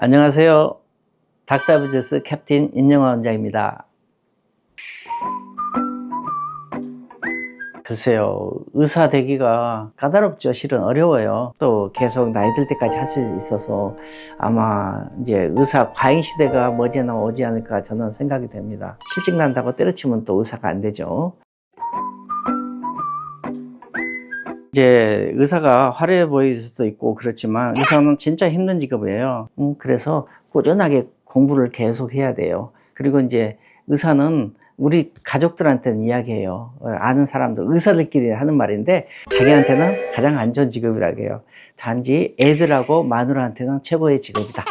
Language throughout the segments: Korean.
안녕하세요. 닥터비즈스 캡틴 인영화 원장입니다. 글쎄요, 의사 되기가 까다롭죠. 실은 어려워요. 또 계속 나이 들 때까지 할 수 있어서 아마 이제 의사 과잉 시대가 머지않아 오지 않을까 저는 생각이 됩니다. 실직 난다고 때려치면 또 의사가 안 되죠. 이제 의사가 화려해 보일 수도 있고 그렇지만 의사는 진짜 힘든 직업이에요. 음, 그래서 꾸준하게 공부를 계속 해야 돼요. 그리고 이제 의사는 우리 가족들한테는 이야기해요. 어, 아는 사람들, 의사들끼리 하는 말인데 자기한테는 가장 안 좋은 직업이라고 해요. 단지 애들하고 마누라한테는 최고의 직업이다.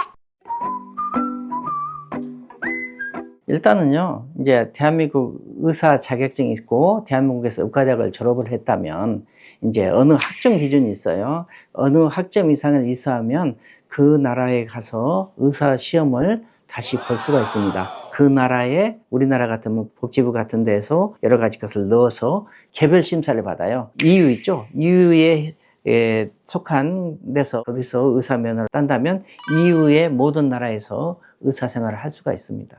일단은요, 이제 대한민국 의사 자격증이 있고 대한민국에서 의과대학을 졸업을 했다면 이제 어느 학점 기준이 있어요. 어느 학점 이상을 이수하면 그 나라에 가서 의사 시험을 다시 볼 수가 있습니다. 그 나라에 우리나라 같으면 복지부 같은 데서 여러 가지 것을 넣어서 개별 심사를 받아요. EU 있죠? EU에 에 속한 데서 거기서 의사 면허를 딴다면 EU의 모든 나라에서 의사 생활을 할 수가 있습니다.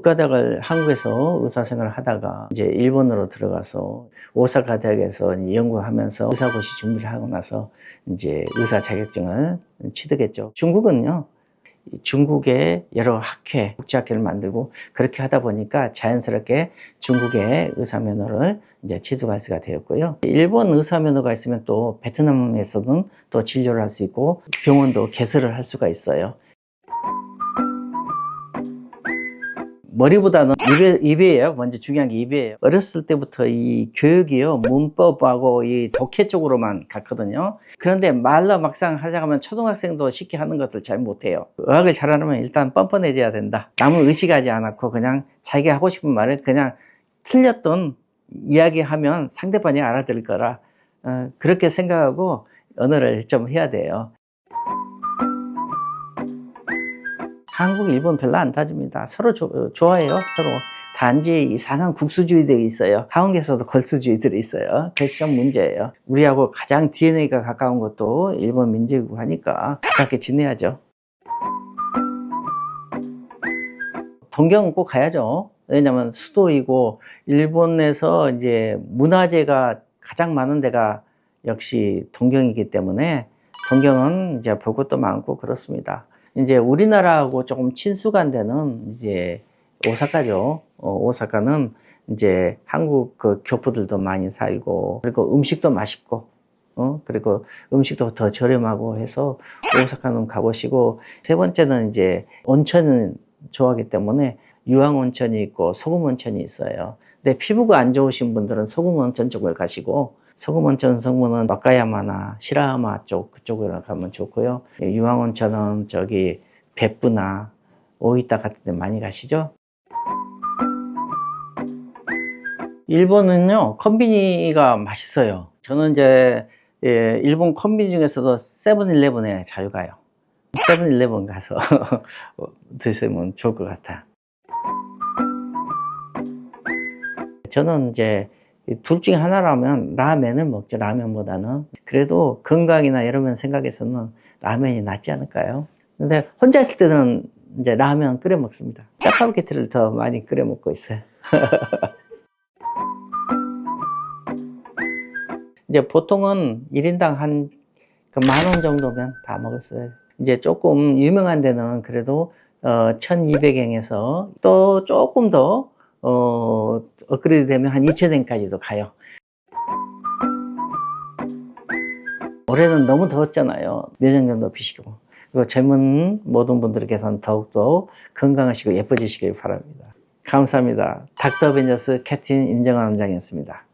의과대학을 한국에서 의사 생활을 하다가 이제 일본으로 들어가서 오사카 대학에서 연구하면서 의사고시 준비를 하고 나서 이제 의사 자격증을 취득했죠. 중국은요. 중국의 여러 학회, 국제학회를 만들고 그렇게 하다 보니까 자연스럽게 중국의 의사 면허를 이제 취득할 수가 되었고요. 일본 의사 면허가 있으면 또 베트남에서는 또 진료를 할 수 있고 병원도 개설을 할 수가 있어요. 머리보다는 입에, 입이에요. 먼저 중요한 게 입이에요. 어렸을 때부터 이 교육이요. 문법하고 이 독해 쪽으로만 갔거든요. 그런데 말로 막상 하자고 하면 초등학생도 쉽게 하는 것들 잘 못해요. 의학을 잘하려면 일단 뻔뻔해져야 된다. 남을 의식하지 않았고 그냥 자기가 하고 싶은 말을 그냥 틀렸던 이야기하면 상대방이 알아들을 거라. 어, 그렇게 생각하고 언어를 좀 해야 돼요. 한국, 일본 별로 안 따집니다. 서로 조- 좋아해요. 서로. 단지 이상한 국수주의들이 있어요. 한국에서도 걸수주의들이 있어요. 좀 문제예요. 우리하고 가장 DNA가 가까운 것도 일본 민족이고 하니까 가깝게 지내야죠. 동경은 꼭 가야죠. 왜냐면 수도이고 일본에서 이제 문화재가 가장 많은 데가 역시 동경이기 때문에 동경은 이제 볼 것도 많고 그렇습니다. 이제 우리나라하고 조금 친숙한 데는 이제 오사카죠. 어, 오사카는 이제 한국 그 교포들도 많이 살고 그리고 음식도 맛있고 어 그리고 음식도 더 저렴하고 해서 오사카는 가보시고 세 번째는 이제 온천은 좋아하기 때문에 유황 온천이 있고 소금 온천이 있어요. 근데 피부가 안 좋으신 분들은 소금 온천 쪽을 가시고 온천 성분은 와카야마나 시라하마 쪽 그쪽으로 가면 좋고요. 유황 온천은 저기別府나 오이타 같은 데 많이 가시죠. 일본은요 컴비니가 맛있어요. 저는 이제 예, 일본 컴비니 중에서도 세븐일레븐에 자주 가요. 세븐일레븐 가서 드시면 좋을 것 같아요. 저는 이제 둘 중에 하나라면 라면을 먹죠. 라면보다는 그래도 건강이나 이런 면 생각해서는 라면이 낫지 않을까요? 근데 혼자 있을 때는 이제 라면 끓여 먹습니다. 짜파게티를 더 많이 끓여 먹고 있어요. 이제 보통은 1인당 한그만원 정도면 다 먹었어요. 이제 조금 유명한 데는 그래도 어, 1200엔에서 또 조금 더 어, 업그레이드 되면 한 2000엔까지도 가요. 올해는 너무 더웠잖아요. 정도 비시고. 그리고 젊은 모든 분들께서는 더욱더 건강하시고 예뻐지시길 바랍니다. 감사합니다. 닥터 베니어스 캡틴 임정환 원장이었습니다.